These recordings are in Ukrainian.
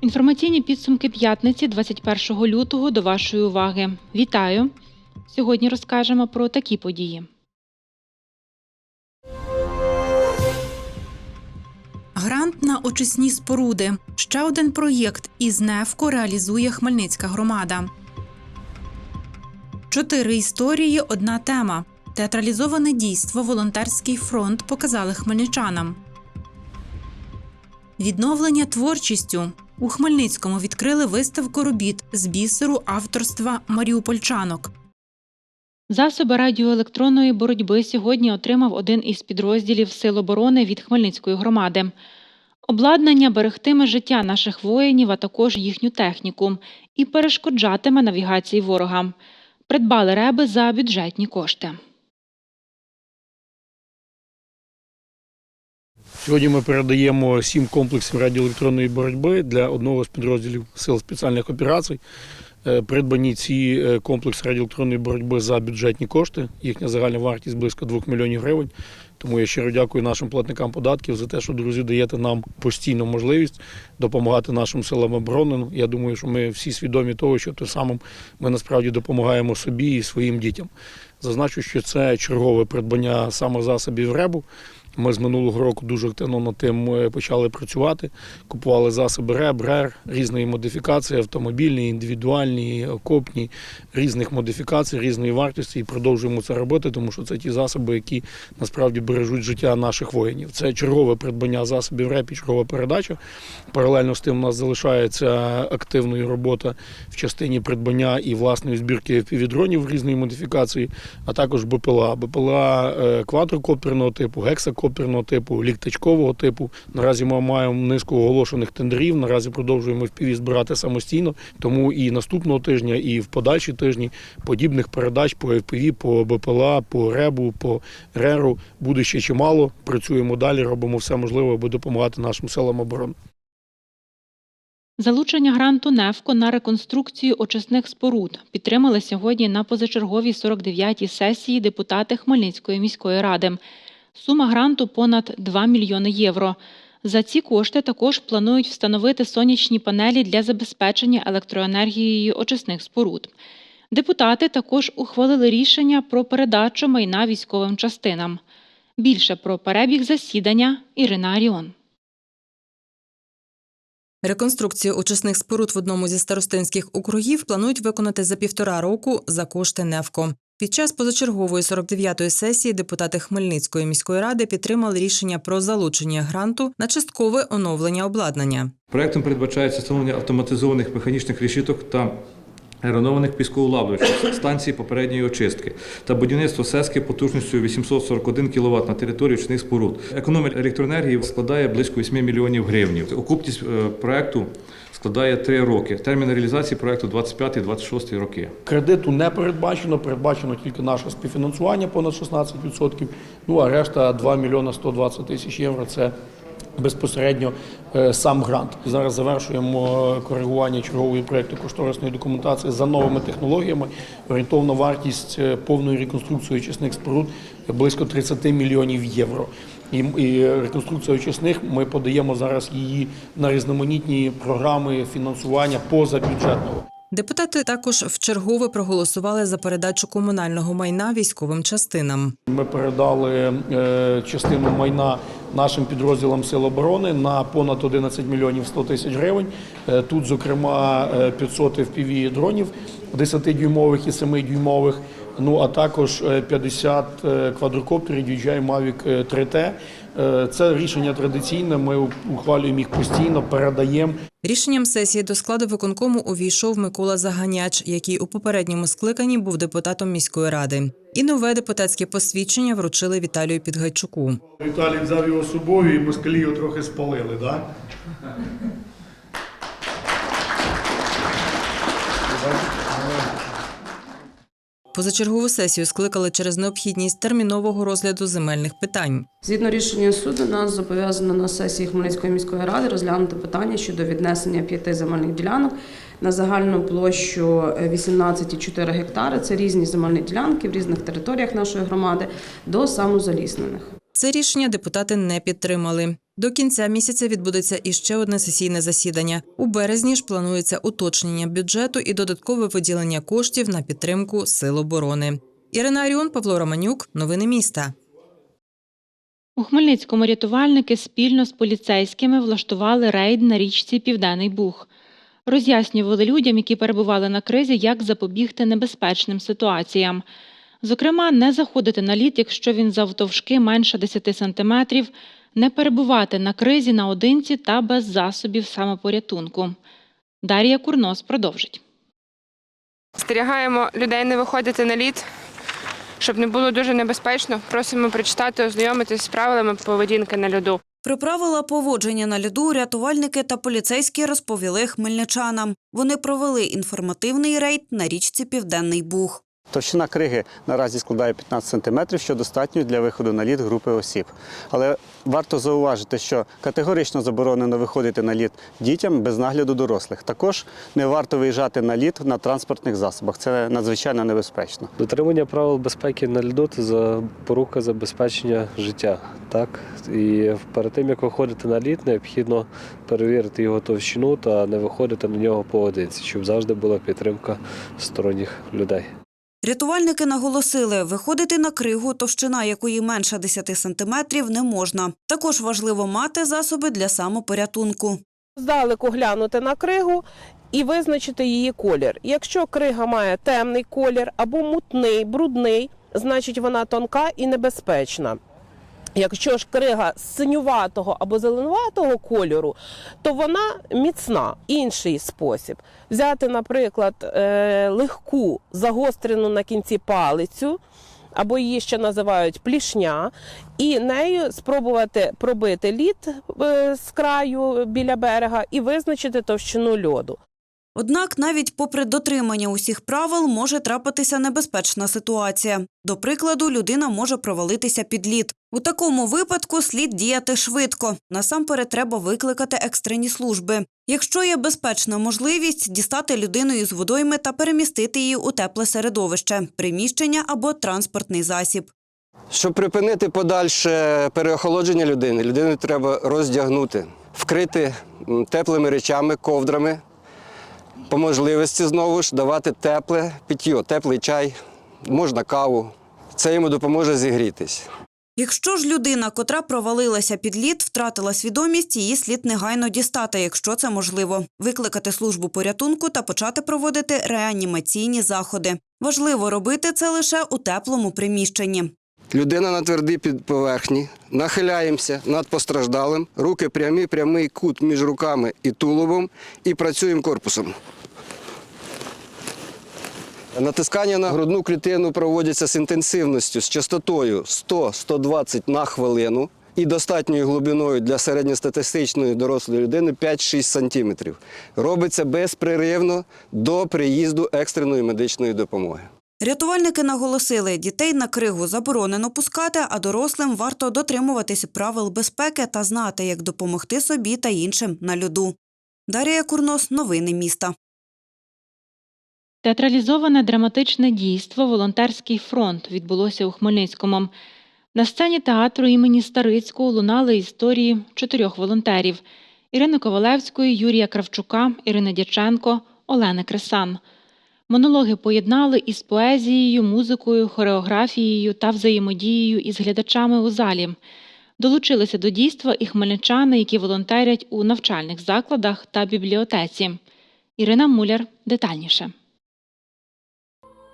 Інформаційні підсумки п'ятниці 21 лютого до вашої уваги. Вітаю! Сьогодні розкажемо про такі події. На очисні споруди. Ще один проєкт із НЕФКО реалізує Хмельницька громада. Чотири історії, одна тема. Театралізоване дійство Волонтерський фронт показали хмельничанам. Відновлення творчістю. У Хмельницькому відкрили виставку робіт з бісеру авторства маріупольчанок. Засоби радіоелектронної боротьби сьогодні отримав один із підрозділів Сил оборони від Хмельницької громади. Обладнання берегтиме життя наших воїнів, а також їхню техніку, і перешкоджатиме навігації ворога. Придбали реби за бюджетні кошти. Сьогодні ми передаємо сім комплексів радіоелектронної боротьби для одного з підрозділів сил спеціальних операцій. Е, Придбані ці е, комплекси радіоелектронної боротьби за бюджетні кошти. Їхня загальна вартість близько 2 мільйонів гривень. Тому я щиро дякую нашим платникам податків за те, що друзі даєте нам постійну можливість допомагати нашим силам оборони. Я думаю, що ми всі свідомі того, що тим самим ми насправді допомагаємо собі і своїм дітям. Зазначу, що це чергове придбання самозасобів РЕБу. Ми з минулого року дуже активно над тим е, почали працювати. Купували засоби РЕБ, РЕР, різної модифікації, автомобільні, індивідуальні, окопні, різних модифікацій, різної вартості і продовжуємо це робити, тому що це ті засоби, які насправді бережуть життя наших воїнів. Це чергове придбання засобів РЕП і чергова передача. Паралельно з тим у нас залишається активною робота в частині придбання і власної збірки півдронів різної модифікації, а також БПЛА. БПЛА е, квадрокоперного типу, гексакоперного типу, ліктачкового типу. Наразі ми маємо низку оголошених тендерів. Наразі продовжуємо впіві збирати самостійно. Тому і наступного тижня, і в подальші тижні подібних передач по FPV, по БПЛА, по РЕБу, по РЕРу буде ще чимало. Працюємо далі, робимо все можливе, аби допомагати нашим силам оборони. Залучення гранту НЕФКО на реконструкцію очисних споруд підтримали сьогодні на позачерговій 49-й сесії депутати Хмельницької міської ради. Сума гранту понад 2 мільйони євро. За ці кошти також планують встановити сонячні панелі для забезпечення електроенергією очисних споруд. Депутати також ухвалили рішення про передачу майна військовим частинам. Більше про перебіг засідання Ірина Аріон. Реконструкцію очисних споруд в одному зі старостинських округів планують виконати за півтора року за кошти НЕВКО. Під час позачергової 49-ї сесії депутати Хмельницької міської ради підтримали рішення про залучення гранту на часткове оновлення обладнання. Проектом передбачається встановлення автоматизованих механічних решіток та аеронованих пісковолавлювачів станції попередньої очистки та будівництво СЕСКи потужністю 841 кВт на території очисних споруд. Економія електроенергії складає близько 8 мільйонів гривнів. Окупність е, проекту складає 3 роки. Термін реалізації проекту 25-26 роки. Кредиту не передбачено, передбачено тільки наше співфінансування понад 16%, ну а решта 2 мільйона 120 тисяч євро це безпосередньо е, сам грант. Зараз завершуємо е, коригування чергової проєкту кошторисної документації за новими технологіями. Орієнтовна вартість е, повної реконструкції очисних споруд близько 30 мільйонів євро. І, і реконструкція очисних ми подаємо зараз її на різноманітні програми фінансування позабюджетного. Депутати також вчергове проголосували за передачу комунального майна військовим частинам. Ми передали е, частину майна нашим підрозділам Сил оборони на понад 11 мільйонів 100 тисяч гривень. Е, Тут, зокрема, е, 500 FPV дронів 10-дюймових і 7-дюймових. Ну а також е, 50 е, квадрокоптерів DJI Mavic 3T. Е, Це рішення традиційне. Ми ухвалюємо їх постійно, передаємо. Рішенням сесії до складу виконкому увійшов Микола Заганяч, який у попередньому скликанні був депутатом міської ради. І нове депутатське посвідчення вручили Віталію Підгайчуку. Віталій взяв його з собою і москалі його трохи спалили, так? Позачергову сесію скликали через необхідність термінового розгляду земельних питань. Згідно рішення суду, нас зобов'язано на сесії Хмельницької міської ради розглянути питання щодо віднесення п'яти земельних ділянок на загальну площу е, 18,4 гектари. Це різні земельні ділянки в різних територіях нашої громади до самозаліснених. Це рішення депутати не підтримали. До кінця місяця відбудеться іще одне сесійне засідання. У березні ж планується уточнення бюджету і додаткове виділення коштів на підтримку сил оборони. Ірина Аріон, Павло Романюк. Новини міста. У Хмельницькому рятувальники спільно з поліцейськими влаштували рейд на річці Південний Буг. Роз'яснювали людям, які перебували на кризі, як запобігти небезпечним ситуаціям. Зокрема, не заходити на лід, якщо він завтовшки менше 10 сантиметрів, не перебувати на кризі наодинці та без засобів самопорятунку. Дар'я Курнос продовжить. Стерігаємо людей не виходити на лід, щоб не було дуже небезпечно. Просимо прочитати, ознайомитись з правилами поведінки на льоду. Про правила поводження на льоду рятувальники та поліцейські розповіли хмельничанам. Вони провели інформативний рейд на річці Південний Буг. Товщина криги наразі складає 15 см, що достатньо для виходу на лід групи осіб. Але варто зауважити, що категорично заборонено виходити на лід дітям без нагляду дорослих. Також не варто виїжджати на лід на транспортних засобах. Це надзвичайно небезпечно. Дотримання правил безпеки на льду це запорука забезпечення життя. Так? І перед тим, як виходити на лід, необхідно перевірити його товщину та не виходити на нього поодинці, щоб завжди була підтримка сторонніх людей. Рятувальники наголосили, виходити на кригу, товщина якої менша 10 сантиметрів, не можна. Також важливо мати засоби для самопорятунку. здалеку глянути на кригу і визначити її колір. Якщо крига має темний колір або мутний, брудний, значить вона тонка і небезпечна. Якщо ж крига синюватого або зеленуватого кольору, то вона міцна. Інший спосіб взяти, наприклад, е, легку загострену на кінці палицю, або її ще називають плішня, і нею спробувати пробити лід е, з краю біля берега і визначити товщину льоду. Однак, навіть попри дотримання усіх правил, може трапитися небезпечна ситуація. До прикладу, людина може провалитися під лід. У такому випадку слід діяти швидко. Насамперед треба викликати екстрені служби. Якщо є безпечна можливість, дістати людину із водойми та перемістити її у тепле середовище, приміщення або транспортний засіб. Щоб припинити подальше переохолодження людини, людину треба роздягнути, вкрити теплими речами, ковдрами, по можливості знову ж давати тепле питьо, теплий чай, можна каву. Це йому допоможе зігрітись. Якщо ж людина, котра провалилася під лід, втратила свідомість, її слід негайно дістати, якщо це можливо, викликати службу порятунку та почати проводити реанімаційні заходи. Важливо робити це лише у теплому приміщенні. Людина на твердій під- поверхні, нахиляємося над постраждалим, руки прямі, прямий кут між руками і тулубом і працюємо корпусом. Натискання на грудну клітину проводяться з інтенсивністю, з частотою 100-120 на хвилину і достатньою глибиною для середньостатистичної дорослої людини 5-6 см. Робиться безпреривно до приїзду екстреної медичної допомоги. Рятувальники наголосили, дітей на кригу заборонено пускати, а дорослим варто дотримуватися правил безпеки та знати, як допомогти собі та іншим на льоду. Дарія Курнос, новини міста. Театралізоване драматичне дійство Волонтерський фронт відбулося у Хмельницькому. На сцені театру імені Старицького лунали історії чотирьох волонтерів: Ірини Ковалевської, Юрія Кравчука, Ірини Дяченко, Олени Кресан. Монологи поєднали із поезією, музикою, хореографією та взаємодією із глядачами у залі. Долучилися до дійства і хмельничани, які волонтерять у навчальних закладах та бібліотеці. Ірина Муляр детальніше.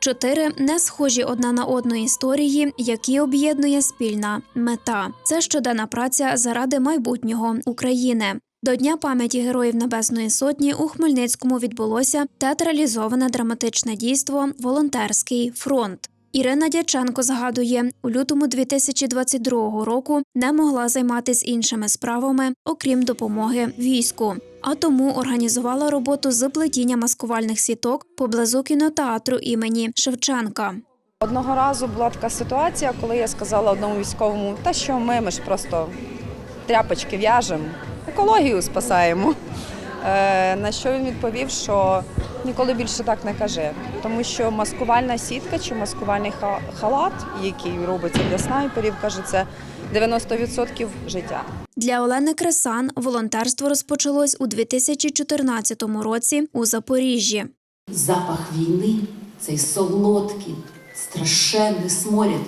Чотири не схожі одна на одну історії, які об'єднує спільна мета. Це щоденна праця заради майбутнього України. До Дня пам'яті Героїв Небесної Сотні у Хмельницькому відбулося театралізоване драматичне дійство Волонтерський фронт. Ірина Дяченко згадує, у лютому 2022 року не могла займатися іншими справами, окрім допомоги війську. А тому організувала роботу з плетіння маскувальних сіток поблизу кінотеатру імені Шевченка. Одного разу була така ситуація, коли я сказала одному військовому, та що ми, ми ж просто тряпочки в'яжемо, екологію спасаємо. Е, на що він відповів, що ніколи більше так не каже, тому що маскувальна сітка чи маскувальний ха- халат, який робиться для снайперів, каже, це 90% життя. Для Олени Кресан волонтерство розпочалось у 2014 році у Запоріжжі. Запах війни, цей солодкий, страшенний сморід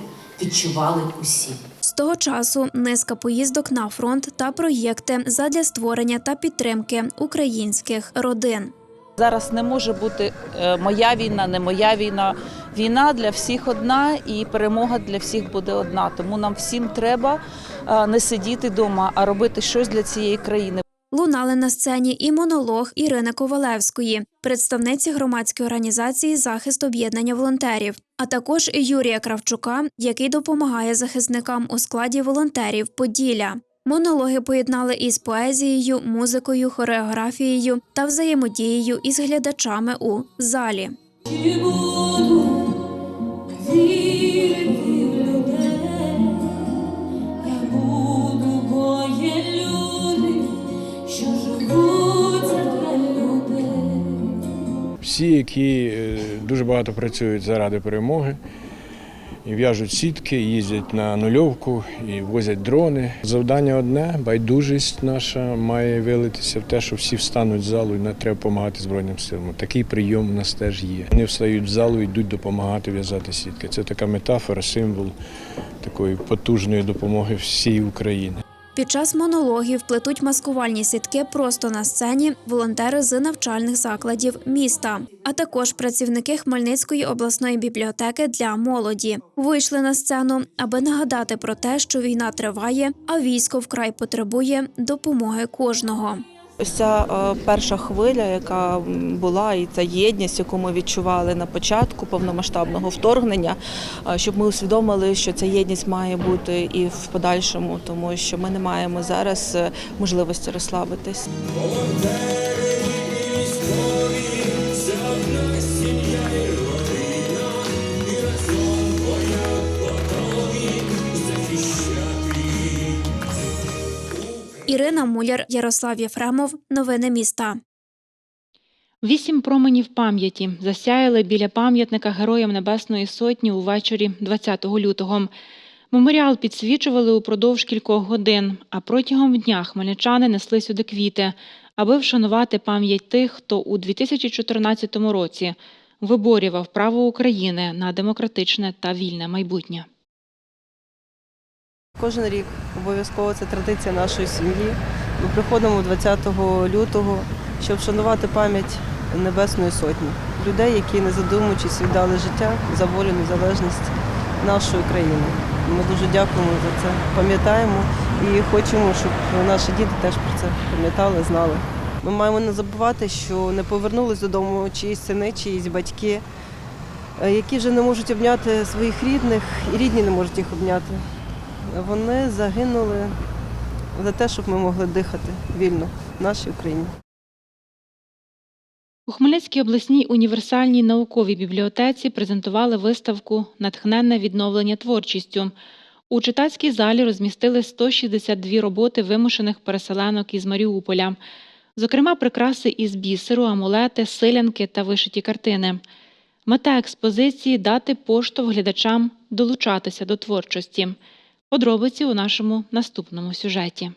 відчували усі. Того часу низка поїздок на фронт та проєкти задля створення та підтримки українських родин. Зараз не може бути е, моя війна, не моя війна. Війна для всіх одна, і перемога для всіх буде одна. Тому нам всім треба е, не сидіти вдома, а робити щось для цієї країни. Лунали на сцені і монолог Ірини Ковалевської, представниці громадської організації захист об'єднання волонтерів, а також Юрія Кравчука, який допомагає захисникам у складі волонтерів Поділля. Монологи поєднали із поезією, музикою, хореографією та взаємодією із глядачами у залі. Всі, які е, дуже багато працюють заради перемоги, і в'яжуть сітки, їздять на нульовку і возять дрони. Завдання одне байдужість наша має вилитися в те, що всі встануть з залу і не треба допомагати Збройним силам. Такий прийом у нас теж є. Вони встають з залу і йдуть допомагати в'язати сітки. Це така метафора, символ такої потужної допомоги всій Україні. Під час монологів плетуть маскувальні сітки просто на сцені волонтери з навчальних закладів міста, а також працівники Хмельницької обласної бібліотеки для молоді вийшли на сцену, аби нагадати про те, що війна триває, а військо вкрай потребує допомоги кожного. Ось ця е, перша хвиля, яка була, і ця єдність, яку ми відчували на початку повномасштабного вторгнення, е, щоб ми усвідомили, що ця єдність має бути і в подальшому, тому що ми не маємо зараз е, можливості розслабитись. Ірина Муляр, Ярослав Єфремов. Новини міста. Вісім променів пам'яті засяяли біля пам'ятника Героям Небесної Сотні увечері 20 лютого. Меморіал підсвічували упродовж кількох годин, а протягом дня хмельничани несли сюди квіти, аби вшанувати пам'ять тих, хто у 2014 році виборював право України на демократичне та вільне майбутнє. Кожен рік обов'язково це традиція нашої сім'ї. Ми приходимо 20 лютого, щоб вшанувати пам'ять Небесної Сотні, людей, які, не задумуючись, віддали життя за волю, незалежність нашої країни. Ми дуже дякуємо за це, пам'ятаємо і хочемо, щоб наші діти теж про це пам'ятали, знали. Ми маємо не забувати, що не повернулись додому чиїсь сини, чиїсь батьки, е, які вже не можуть обняти своїх рідних, і рідні не можуть їх обняти. Вони загинули за те, щоб ми могли дихати вільно в нашій Україні. У Хмельницькій обласній універсальній науковій бібліотеці презентували виставку Натхненне відновлення творчістю. У читацькій залі розмістили 162 роботи вимушених переселенок із Маріуполя, зокрема, прикраси із бісеру, амулети, силянки та вишиті картини. Мета експозиції дати поштовх глядачам долучатися до творчості. Подробиці у нашому наступному сюжеті.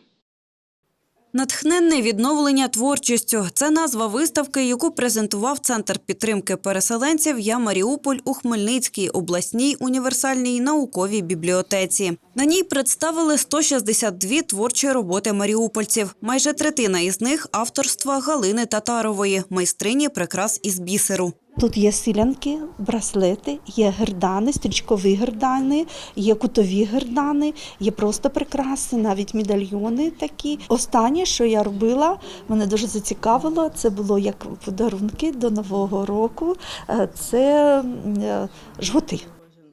Натхненне відновлення творчістю це назва виставки, яку презентував Центр підтримки переселенців Я Маріуполь у Хмельницькій обласній універсальній науковій бібліотеці. На ній представили 162 творчі роботи маріупольців. Майже третина із них авторства Галини Татарової, майстрині прикрас із бісеру. Тут є силянки, браслети, є гердани, стрічкові гердани, є кутові гердани, є просто прикраси, навіть медальйони такі. Останнє, що я робила, мене дуже зацікавило. Це було як подарунки до Нового року. Е, Це е, жгути.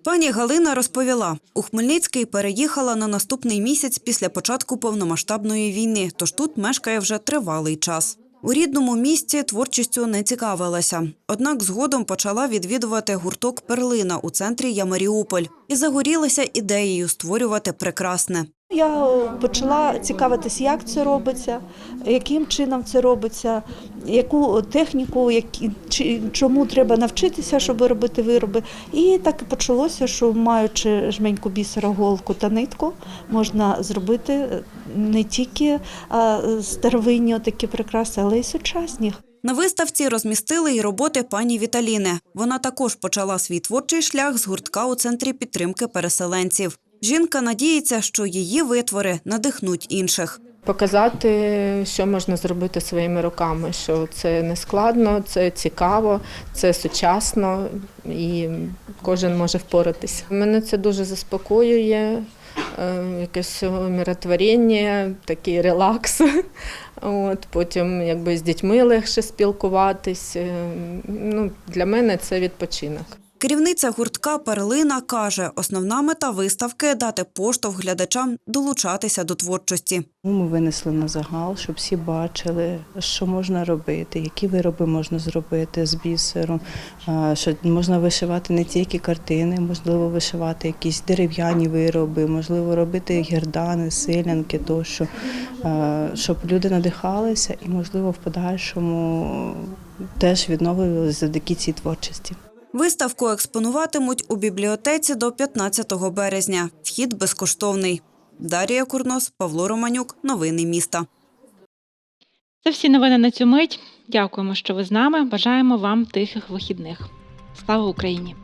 Пані Галина розповіла, у Хмельницький переїхала на наступний місяць після початку повномасштабної війни, тож тут мешкає вже тривалий час. У рідному місті творчістю не цікавилася. Однак згодом почала відвідувати гурток Перлина у центрі Ямаріуполь і загорілася ідеєю створювати прекрасне. Я почала цікавитись, як це робиться, яким чином це робиться, яку техніку, які, чи, чому треба навчитися, щоб робити вироби. І так і почалося, що маючи жменьку бісера, голку та нитку, можна зробити не тільки старовинні такі прикраси, але й сучасні. На виставці розмістили й роботи пані Віталіни. Вона також почала свій творчий шлях з гуртка у центрі підтримки переселенців. Жінка надіється, що її витвори надихнуть інших. Показати, що можна зробити своїми руками, що це не складно, це цікаво, це сучасно і кожен може впоратися. Мене це дуже заспокоює, е, якесь умиротворення, такий релакс. От, потім якби з дітьми легше спілкуватись. Е, Ну, для мене це відпочинок. Керівниця гуртка Перлина каже, основна мета виставки дати поштовх глядачам долучатися до творчості. Ми винесли на загал, щоб всі бачили, що можна робити, які вироби можна зробити з бісером, що можна вишивати не тільки картини, можливо, вишивати якісь дерев'яні вироби, можливо, робити гердани, силянки, тощо, щоб люди надихалися і, можливо, в подальшому теж відновлювалися завдяки цій творчості. Виставку експонуватимуть у бібліотеці до 15 березня. Вхід безкоштовний. Дарія Курнос, Павло Романюк, новини міста. Це всі новини на цю мить. Дякуємо, що ви з нами. Бажаємо вам тихих вихідних. Слава Україні!